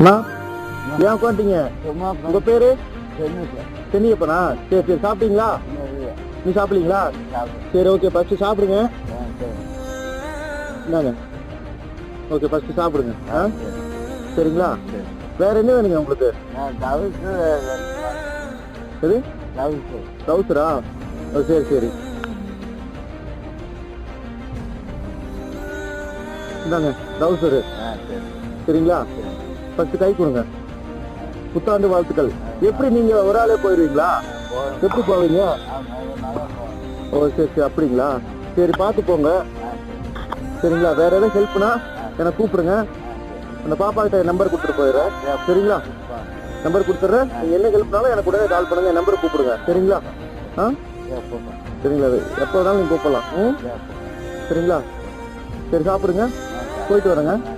அண்ணா? ஏன் உட்காந்துட்டீங்க? உங்க பேரு? சென்னியப்பனா சரி சரி சாப்பிட்டீங்களா? நீ சாப்பிட்டீங்களா சரி ஓகே ஃபர்ஸ்ட் சாப்பிடுங்க. இந்தாங்க. ஓகே ஃபர்ஸ்ட் சாப்பிடுங்க. ஆ? சரிங்களா? வேற என்ன வேணுங்க உங்களுக்கு? தவிர்த்து எது? தவிர்த்து ட்ரௌசரா ஓ சரி சரி. இந்தாங்க ட்ரௌசரு சரிங்களா? பத்து கை கொடுங்க. புத்தாண்டு வாழ்த்துக்கள். எப்படி நீங்க ஒரு ஆளே போயிருவீங்களா? எப்படி போவீங்க? ஓ சரி சரி அப்படிங்களா? சரி பார்த்து போங்க. சரிங்களா? வேற ஏதாவது ஹெல்ப்னா என்னை கூப்பிடுங்க. அந்த பாப்பா கிட்ட நம்பர் கொடுத்துட்டு போயிடுறேன். சரிங்களா? நம்பர் கொடுத்துட்றேன். நீங்கள் என்ன ஹெல்ப்னாலும் எனக்கு உடனே கால் பண்ணுங்க. நம்பர் கூப்பிடுங்க. சரிங்களா? ஆ? சரிங்களா? எப்போ வேணாலும் நீங்க கூப்பிடலாம். ம்? சரிங்களா? சரி சாப்பிடுங்க. போயிட்டு வரேங்க.